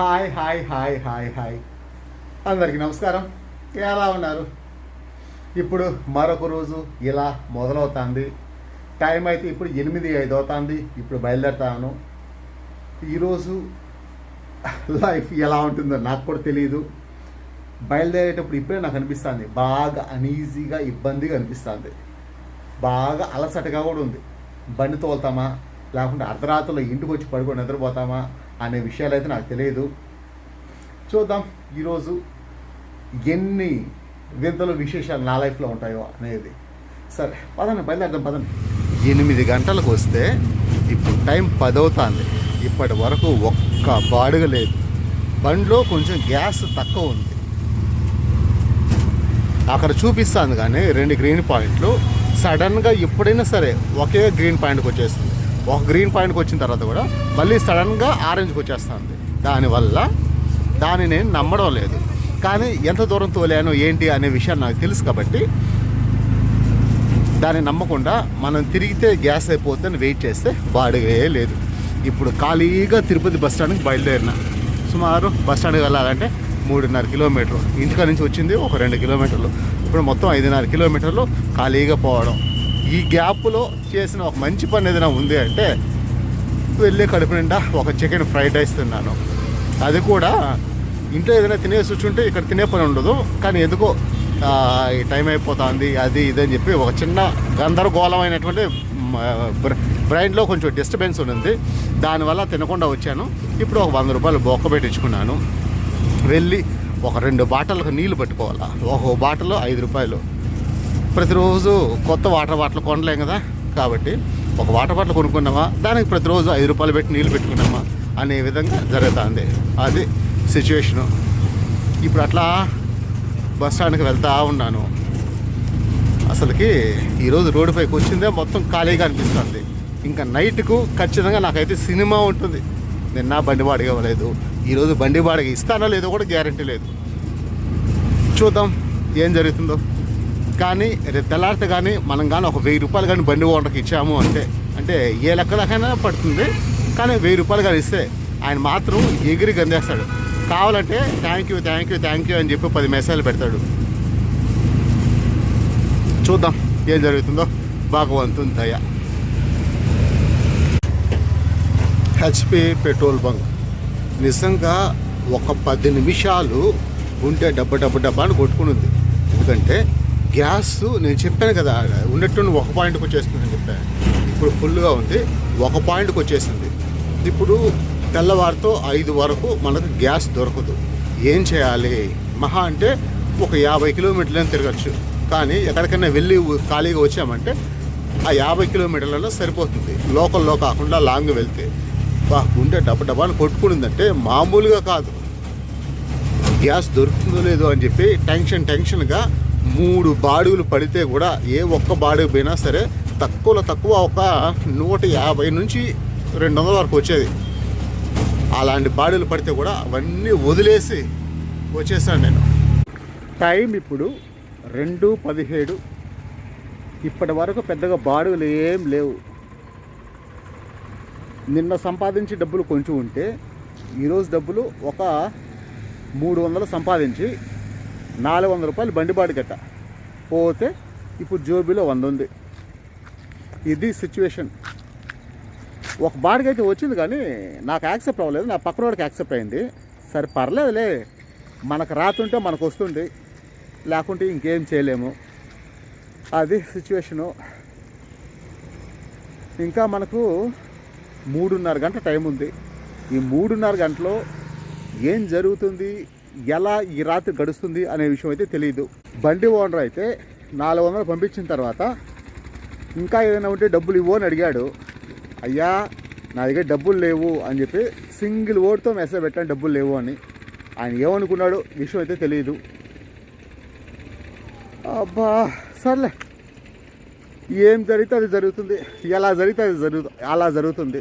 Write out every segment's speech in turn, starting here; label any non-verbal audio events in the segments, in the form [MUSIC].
Hi hi hi hi hi. అందరికీ నమస్కారం. ఎలా ఉన్నారు? ఇప్పుడు మరొక రోజు ఇలా మొదలవుతుంది. టైం అయితే ఇప్పుడు ఎనిమిది ఐదు అవుతుంది. ఇప్పుడు బయలుదేరుతాను. ఈరోజు లైఫ్ ఎలా ఉంటుందో నాకు కూడా తెలియదు బయలుదేరేటప్పుడు ఇప్పుడే నాకు అనిపిస్తుంది. బాగా అనీజీగా ఇబ్బందిగా అనిపిస్తుంది. బాగా అలసటగా కూడా ఉంది. బండి తోలుతామా? లేకుంటే అర్ధరాత్రిలో ఇంటికి వచ్చి పడుకొని నిద్రపోతామా? అనే విషయాలు అయితే నాకు తెలియదు. చూద్దాం ఈరోజు ఎన్ని వింతలు విశేషాలు నా లైఫ్లో ఉంటాయో అనేది. సరే పదండి బయలుదేరదాం పదండి. ఎనిమిది గంటలకు వస్తే ఇప్పుడు టైం పదవుతుంది. ఇప్పటి వరకు ఒక్క బాడుగ లేదు. బండిలో కొంచెం గ్యాస్ తక్కువ ఉంది. అక్కడ చూపిస్తాను కానీ రెండు గ్రీన్ పాయింట్లు. సడన్గా ఎప్పుడైనా సరే ఒకే గ్రీన్ పాయింట్కి వచ్చేస్తుంది. ఒక గ్రీన్ పాయింట్కి వచ్చిన తర్వాత కూడా మళ్ళీ సడన్గా ఆరెంజ్కి వచ్చేస్తుంది. దానివల్ల దాన్ని నేను నమ్మడం లేదు. కానీ ఎంత దూరం తోలాను ఏంటి అనే విషయం నాకు తెలుసు కాబట్టి దాన్ని నమ్మకుండా మనం తిరిగితే గ్యాస్ అయిపోతుందని వెయిట్ చేస్తే వాడివే లేదు. ఇప్పుడు ఖాళీగా తిరుపతి బస్ స్టాండ్కి బయలుదేరిన. సుమారు బస్ స్టాండ్కి వెళ్ళాలంటే మూడున్నర కిలోమీటర్లు. ఇంటికా నుంచి వచ్చింది ఒక రెండు కిలోమీటర్లు. ఇప్పుడు మొత్తం ఐదున్నర కిలోమీటర్లు ఖాళీగా పోవడం. ఈ గ్యాప్లో చేసిన ఒక మంచి పని ఏదైనా ఉంది అంటే వెళ్ళే కడుపు నిండా ఒక చికెన్ ఫ్రైడ్ రైస్ తిన్నాను. అది కూడా ఇంట్లో ఏదైనా తినేసి వచ్చుంటే ఇక్కడ తినే పని ఉండదు. కానీ ఎందుకో ఈ టైం అయిపోతుంది అది ఇది అని చెప్పి ఒక చిన్న గందరగోళమైనటువంటి బ్రైన్లో కొంచెం డిస్టర్బెన్స్ ఉంది దానివల్ల తినకుండా వచ్చాను. ఇప్పుడు ఒక వంద రూపాయలు బొక్క పెట్టించుకున్నాను. వెళ్ళి ఒక రెండు బాటలకు నీళ్ళు పట్టుకోవాలా. ఒక బాటలో ఐదు రూపాయలు. ప్రతిరోజు కొత్త వాటర్ బాటిల్ కొనలేం కదా? కాబట్టి ఒక వాటర్ బాటిల్ కొనుక్కున్నామా? దానికి ప్రతిరోజు ఐదు రూపాయలు పెట్టి నీళ్ళు పెట్టుకున్నామా? అనే విధంగా జరుగుతుంది. అది సిచ్యువేషను. ఇప్పుడు అట్లా బస్ స్టాండ్కి వెళ్తూ ఉన్నాను. అసలుకి ఈరోజు రోడ్డుపైకి వచ్చిందే మొత్తం ఖాళీగా అనిపిస్తుంది. ఇంకా నైట్కు ఖచ్చితంగా నాకైతే సినిమా ఉంటుంది. నిన్న బండి బాడిగ ఇవ్వలేదు. ఈరోజు బండి బాడిగ ఇస్తానో లేదో కూడా గ్యారంటీ లేదు. చూద్దాం ఏం జరుగుతుందో. కానీ రేపు తెల్లారితే కానీ మనం కానీ ఒక వెయ్యి రూపాయలు కానీ బండి ఓనర్కి ఇచ్చాము అంటే అంటే ఏ లెక్కలకైనా పడుతుంది. కానీ వెయ్యి రూపాయలు కానీ ఇస్తే ఆయన మాత్రం ఎగిరి గందేస్తాడు. కావాలంటే thank you thank you thank you అని చెప్పి పది మెసేజ్లు పెడతాడు. చూద్దాం ఏం జరుగుతుందో. భగవంతుని దయ. HP petrol bunk. నిజంగా ఒక పది నిమిషాలు ఉంటే డబ్బా డబ్బా డబ్బా అని కొట్టుకుని ఉంది ఎందుకంటే గ్యాస్ నేను చెప్పాను కదా ఉన్నట్టుండి ఒక పాయింట్కి వచ్చేస్తుందని చెప్పాను ఇప్పుడు ఫుల్గా ఉంది ఒక పాయింట్కి వచ్చేసింది. ఇప్పుడు తెల్లవారితో ఐదు వరకు మనకు గ్యాస్ దొరకదు. ఏం చేయాలి? మహా అంటే ఒక యాభై కిలోమీటర్లను తిరగచ్చు. కానీ ఎక్కడికైనా వెళ్ళి ఖాళీగా వచ్చామంటే ఆ యాభై కిలోమీటర్లలో సరిపోతుంది. లోకల్లో కాకుండా లాంగ్ వెళ్తే. బా గుండె డబ్బ డబ్బాను కొట్టుకునిందంటే మామూలుగా కాదు. గ్యాస్ దొరుకుతుందో లేదో అని చెప్పి టెన్షన్ టెన్షన్గా మూడు బాడుగులు పడితే కూడా ఏ ఒక్క బాడుగు పోయినా సరే తక్కువలో తక్కువ ఒక నూట యాభై నుంచి రెండు వందల వరకు వచ్చేది. అలాంటి బాడీలు పడితే కూడా అవన్నీ వదిలేసి వచ్చేసాను నేను. టైం ఇప్పుడు రెండు పదిహేడు. ఇప్పటి వరకు పెద్దగా బాడుగులు ఏం లేవు. నిన్న సంపాదించి డబ్బులు కొంచెం ఉంటే ఈరోజు డబ్బులు ఒక మూడు వందలు సంపాదించి నాలుగు వందల రూపాయలు బండి బాడి పోతే ఇప్పుడు జోబీలో వంద ఉంది. ఇది సిచ్యువేషన్ ఒక బాడికి అయితే వచ్చింది కానీ నాకు యాక్సెప్ట్ అవ్వలేదు. నా పక్కన వాడికి యాక్సెప్ట్ అయింది. సరే పర్లేదులే. మనకు రాతుంటే మనకు వస్తుంది. లేకుంటే ఇంకేం చేయలేము. అది సిచ్యువేషను ఇంకా మనకు మూడున్నర గంట టైం ఉంది. ఈ మూడున్నర గంటలో ఏం జరుగుతుంది? ఎలా ఈ రాత్రి గడుస్తుంది అనే విషయం అయితే తెలియదు బండి ఓనర్ అయితే నాలుగు వందలు పంపించిన తర్వాత ఇంకా ఏదైనా ఉంటే డబ్బులు ఇవ్వు అని అడిగాడు. అయ్యా నా దగ్గర డబ్బులు లేవు అని చెప్పి సింగిల్ ఓడ్తో మెసేజ్ పెట్టాను డబ్బులు లేవు అని. ఆయన ఏమనుకున్నాడు విషయం అయితే తెలియదు అబ్బా సర్లే. ఏం జరిగితే అది జరుగుతుంది. ఎలా జరిగితే అది జరుగు అలా జరుగుతుంది.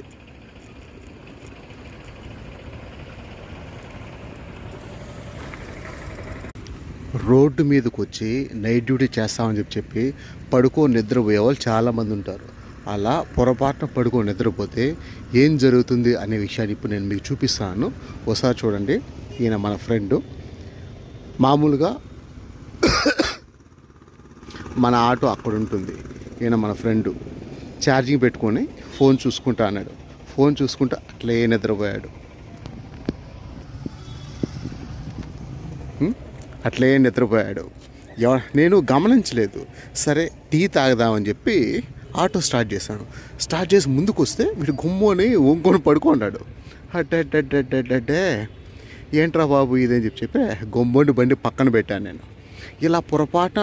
రోడ్డు మీదకి వచ్చి నైట్ డ్యూటీ చేస్తామని చెప్పి చెప్పి పడుకో నిద్రపోయే వాళ్ళు చాలామంది ఉంటారు. అలా పొరపాటున పడుకో నిద్రపోతే ఏం జరుగుతుంది అనే విషయాన్ని ఇప్పుడు నేను మీకు చూపిస్తాను. ఒకసారి చూడండి. ఈయన మన ఫ్రెండు. మామూలుగా [COUGHS] మన ఆటో అక్కడ ఉంటుంది. ఈయన మన ఫ్రెండు. ఛార్జింగ్ పెట్టుకొని ఫోన్ చూసుకుంటా అన్నాడు. ఫోన్ చూసుకుంటా అట్లే నిద్రపోయాడు. అట్లే నిద్రపోయాడు. ఎవ- నేను గమనించలేదు. సరే టీ తాగదామని చెప్పి ఆటో స్టార్ట్ చేశాను. స్టార్ట్ చేసి ముందుకు వస్తే వీడు గుమ్మని వంకొని పడుకున్నాడు అడ్డే ఏంట్రా బాబు ఇదని చెప్పి చెప్పి? గొమ్మని బండి పక్కన పెట్టాను నేను. ఇలా పొరపాట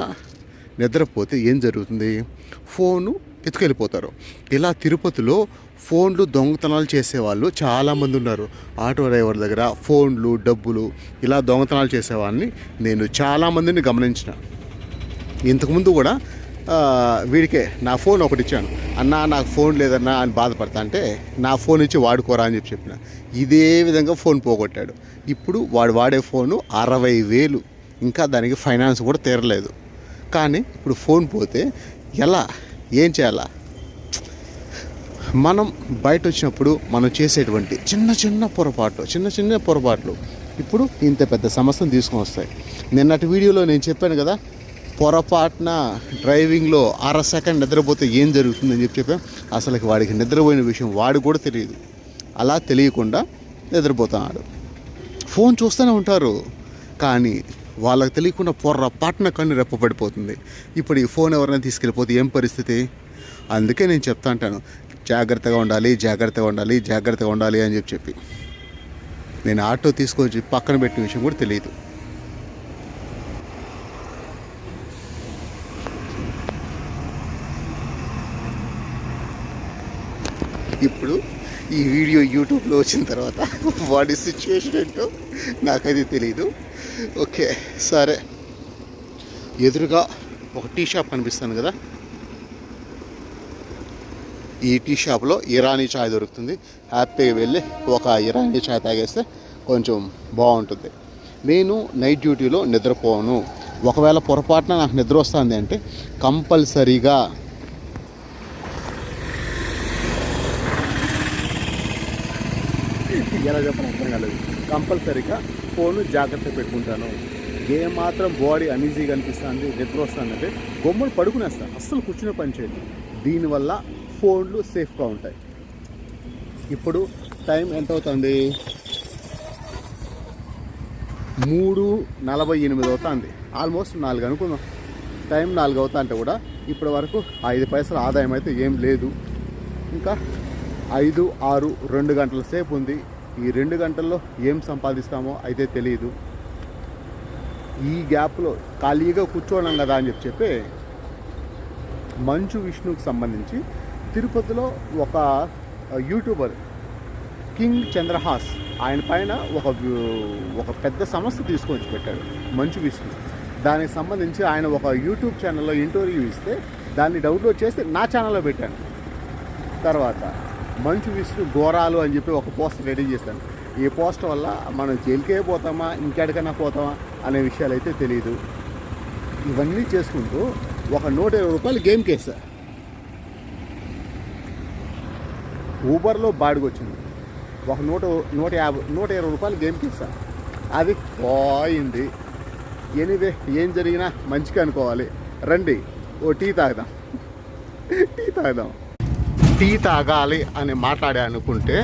నిద్రపోతే ఏం జరుగుతుంది? ఫోను ఎత్తుకెళ్ళిపోతారు. ఇలా తిరుపతిలో ఫోన్లు దొంగతనాలు చేసేవాళ్ళు చాలామంది ఉన్నారు. ఆటో డ్రైవర్ దగ్గర ఫోన్లు డబ్బులు ఇలా దొంగతనాలు చేసేవాళ్ళని నేను చాలామందిని గమనించిన. ఇంతకుముందు కూడా వీడికే నా ఫోన్ ఒకటి ఇచ్చాను. అన్నా నాకు ఫోన్ లేదన్నా అని బాధపడతా అంటే నా ఫోన్ ఇచ్చి వాడుకోరా అని చెప్పి చెప్పిన. ఇదే విధంగా ఫోన్ పోగొట్టాడు. ఇప్పుడు వాడు వాడే ఫోను అరవై వేలు. ఇంకా దానికి ఫైనాన్స్ కూడా తీరలేదు. కానీ ఇప్పుడు ఫోన్ పోతే ఎలా? ఏం చేయాలా? మనం బయట వచ్చినప్పుడు మనం చేసేటువంటి చిన్న చిన్న పొరపాట్లు చిన్న చిన్న పొరపాట్లు ఇప్పుడు ఇంత పెద్ద సమస్యను తీసుకొని వస్తాయి. నిన్నటి వీడియోలో నేను చెప్పాను కదా పొరపాటున డ్రైవింగ్లో అర సెకండ్ నిద్రపోతే ఏం జరుగుతుందని చెప్పి చెప్పాను. అసలు వాడికి నిద్రపోయిన విషయం వాడు కూడా తెలియదు. అలా తెలియకుండా నిద్రపోతున్నాడు ఫోన్ చూస్తూనే ఉంటారు కానీ వాళ్ళకి తెలియకుండా పొర్రపాటున కన్ను రెప్పబడిపోతుంది. ఇప్పుడు ఈ ఫోన్ ఎవరైనా తీసుకెళ్ళిపోతే ఏం పరిస్థితి? అందుకే నేను చెప్తా అంటాను జాగ్రత్తగా ఉండాలి జాగ్రత్తగా ఉండాలి జాగ్రత్తగా ఉండాలి అని చెప్పి చెప్పి. నేను ఆటో తీసుకొని పక్కన పెట్టిన విషయం కూడా తెలియదు. ఇప్పుడు ఈ వీడియో యూట్యూబ్లో వచ్చిన తర్వాత వాడి సిచ్యువేషన్ ఏంటో నాకైతే తెలియదు ఓకే సరే. ఎదురుగా ఒక టీ షాప్ కనిపిస్తాను కదా? ఈ టీ షాప్లో ఇరానీ చాయ్ దొరుకుతుంది. హ్యాపీగా వెళ్ళి ఒక ఇరానీ చాయ్ తాగేస్తే కొంచెం బాగుంటుంది. నేను నైట్ డ్యూటీలో నిద్రపోను. ఒకవేళ పొరపాటున నాకు నిద్ర వస్తుంది అంటే కంపల్సరీగా ఎలా చెప్పని అర్థం కాలేదు. కంపల్సరీగా ఫోను జాగ్రత్త పెట్టుకుంటాను. ఏ మాత్రం బాడీ అన్ఈజీగా అనిపిస్తుంది నిద్ర వస్తుందంటే గొమ్మలు పడుకునేస్తాను అస్సలు కూర్చునే పని చేయదు దీనివల్ల ఫోన్లు సేఫ్గా ఉంటాయి. ఇప్పుడు టైం ఎంత అవుతుంది మూడు నలభై ఎనిమిది అవుతుంది. ఆల్మోస్ట్ నాలుగు అనుకుందాం. టైం నాలుగు అవుతా అంటే కూడా ఇప్పటి వరకు ఐదు పైసల ఆదాయం అయితే ఏం లేదు. ఇంకా ఐదు ఆరు రెండు గంటల సేపు ఉంది. ఈ రెండు గంటల్లో ఏం సంపాదిస్తామో అయితే తెలియదు ఈ గ్యాప్లో ఖాళీగా కూర్చోడం కదా అని చెప్పి చెప్పి మంచు విష్ణుకు సంబంధించి తిరుపతిలో ఒక యూట్యూబర్ కింగ్ చంద్రహాస్ ఆయన పైన ఒక ఒక పెద్ద సమస్య తీసుకొని పెట్టాడు మంచు విష్ణు. దానికి సంబంధించి ఆయన ఒక యూట్యూబ్ ఛానల్లో ఇంటర్వ్యూ ఇస్తే దాన్ని డౌన్లోడ్ చేసి నా ఛానల్లో పెట్టాను. తర్వాత మంచు విష్ణు ఘోరాలు అని చెప్పి ఒక పోస్ట్ రెడీ చేశాను. ఈ పోస్ట్ వల్ల మనం జైలుకే పోతామా ఇంకెడికైనా పోతామా అనే విషయాలు అయితే తెలియదు ఇవన్నీ చేసుకుంటూ ఒక నూట ఇరవై రూపాయలు గేమ్ కేసా. ఊబర్లో బాడికి వచ్చింది ఒక నూట నూట యాభై నూట ఇరవై రూపాయలు గేమ్ కేసా అది పోయింది. ఎనివే ఏం జరిగినా మంచిగా అనుకోవాలి. రండి ఓ టీ తాగుదాం. టీ తాగుదాం. టీ తాగాలి అని మాట్లాడే అనుకుంటే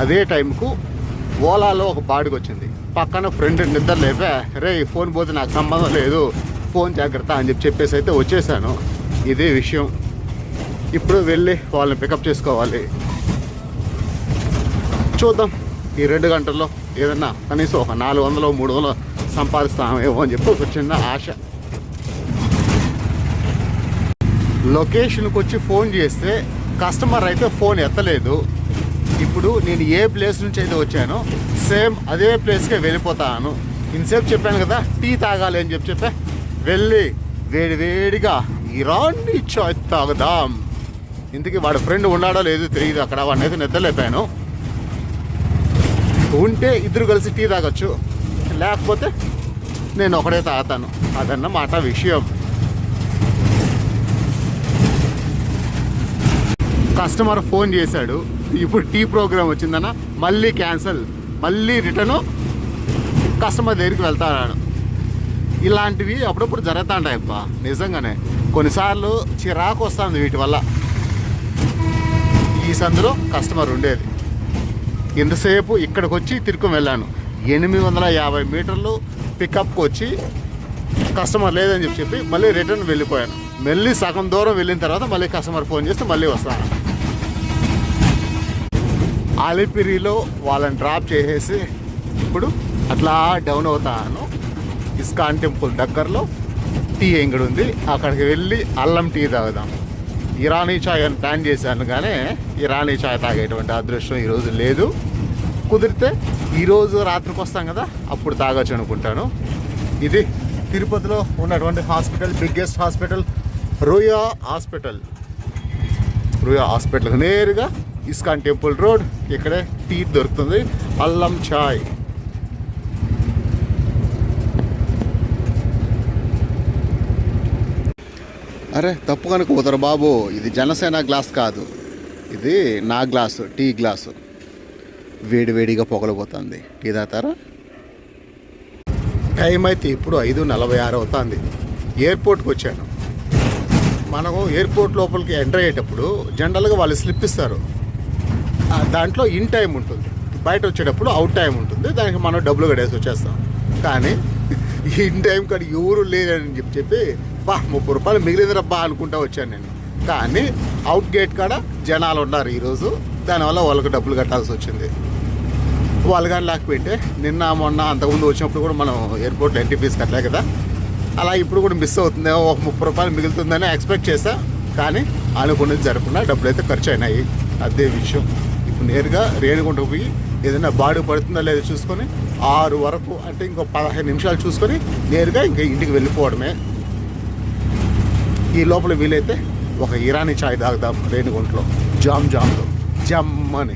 అదే టైంకు ఓలాలో ఒక బాడికి వచ్చింది పక్కన ఫ్రెండ్ నిద్ర లేపే రే ఫోన్ పోతే నాకు సంబంధం లేదు. ఫోన్ జాగ్రత్త అని చెప్పి చెప్పేసి అయితే వచ్చేసాను. ఇదే విషయం. ఇప్పుడు వెళ్ళి వాళ్ళని పికప్ చేసుకోవాలి. చూద్దాం. ఈ రెండు గంటల్లో ఏదన్నా కనీసం ఒక నాలుగు వందలు మూడు వందలు సంపాదిస్తామేమో అని చెప్పి ఒక చిన్న ఆశ. లొకేషన్కి వచ్చి ఫోన్ చేస్తే కస్టమర్ అయితే ఫోన్ ఎత్తలేదు. ఇప్పుడు నేను ఏ ప్లేస్ నుంచి అయితే వచ్చానో సేమ్ అదే ప్లేస్కే వెళ్ళిపోతాను. ఇంతసేపు చెప్పాను కదా టీ తాగాలి అని చెప్పి చెప్పా వెళ్ళి వేడివేడిగా ఇరాన్ని చాయ్ తాగుదాం. ఇంతకీ వాడి ఫ్రెండ్ ఉన్నాడో లేదో తెలియదు అక్కడ వాడిని అయితే నిద్రలేపాను. ఉంటే ఇద్దరు కలిసి టీ తాగొచ్చు. లేకపోతే నేను ఒకడే తాగుతాను. అదన్నమాట విషయం. కస్టమర్ ఫోన్ చేశాడు. ఇప్పుడు టీ ప్రోగ్రామ్ వచ్చిందన్న మళ్ళీ క్యాన్సల్ మళ్ళీ రిటర్ను కస్టమర్ దగ్గరికి వెళ్తాను ఇలాంటివి అప్పుడప్పుడు జరుగుతుంటాయి అబ్బా నిజంగానే. కొన్నిసార్లు చిరాకు వస్తుంది వీటి వల్ల. ఈ సందులో కస్టమర్ ఉండేది. ఇంతసేపు ఇక్కడికి వచ్చి తిరుగు వెళ్ళాను. ఎనిమిది వందల యాభై మీటర్లు పికప్కి వచ్చి కస్టమర్ లేదని చెప్పి చెప్పి మళ్ళీ రిటర్న్ వెళ్ళిపోయాను. మళ్ళీ సగం దూరం వెళ్ళిన తర్వాత మళ్ళీ కస్టమర్ ఫోన్ చేస్తే మళ్ళీ వస్తాను. అలిపిరిలో వాళ్ళని డ్రాప్ చేసేసి ఇప్పుడు అట్లా డౌన్ అవుతాను. ఇస్కాన్ టెంపుల్ దగ్గరలో టీ ఎంగడి ఉంది. అక్కడికి వెళ్ళి అల్లం టీ తాగుదాం. ఇరానీ చాయ్ అని ప్లాన్ చేశాను కానీ ఇరానీ చాయ్ తాగేటువంటి అదృష్టం ఈరోజు లేదు. కుదిరితే ఈరోజు రాత్రికి వస్తాం కదా అప్పుడు తాగొచ్చు అనుకుంటాను. ఇది తిరుపతిలో ఉన్నటువంటి hospital biggest hospital Ruia hospital. Ruia hospital. నేరుగా ఇస్కాన్ టెంపుల్ రోడ్ ఇక్కడే టీ దొరుకుతుంది. అల్లం చాయ్. అరే తప్పు కనుక బాబు. ఇది జనసేన గ్లాస్ కాదు. ఇది నా గ్లాసు టీ గ్లాసు. వేడి వేడిగా పొగలబోతుంది. టీ తాతారా టైం అయితే ఇప్పుడు ఐదు నలభై ఆరు అవుతుంది. ఎయిర్పోర్ట్కి వచ్చాను. మనము ఎయిర్పోర్ట్ లోపలికి ఎంటర్ అయ్యేటప్పుడు జనరల్గా వాళ్ళు స్లిప్ ఇస్తారు. దాంట్లో ఇన్ టైం ఉంటుంది. బయట వచ్చేటప్పుడు అవుట్ టైం ఉంటుంది. దానికి మనం డబ్బులు కట్టేసి వచ్చేస్తాం. కానీ ఇన్ టైం కాడ ఎవరు లేరని చెప్పి చెప్పి అబ్బా ముప్పై రూపాయలు మిగిలింది రబ్బా అనుకుంటా వచ్చాను నేను. కానీ అవుట్ గేట్ కాడ జనాలు ఉన్నారు ఈరోజు. దానివల్ల వాళ్ళకు డబ్బులు కట్టాల్సి వచ్చింది. వాళ్ళు కానీ లేకపోయింటే నిన్న మొన్న అంతకుముందు వచ్చినప్పుడు కూడా మనం ఎయిర్పోర్ట్లో ఎంట్రీ ఫీజు కట్టలే కదా. అలా ఇప్పుడు కూడా మిస్ అవుతుంది ఒక ముప్పై రూపాయలు మిగులుతుందని ఎక్స్పెక్ట్ చేశా. కానీ అనుకున్నది జరగకుండా డబ్బులు అయితే ఖర్చు అయినాయి. అదే విషయం. ఇప్పుడు నేరుగా రేణుగుంట పోయి ఏదైనా బాడీ పడుతుందా లేదో చూసుకొని ఆరు వరకు అంటే ఇంకో పదహైదు నిమిషాలు చూసుకొని నేరుగా ఇంకా ఇంటికి వెళ్ళిపోవడమే. ఈ లోపల వీలైతే ఒక ఇరానీ చాయ్ తాగుదాం రేణిగుంటలో. జామ్ జామ్లో. జమ్ అని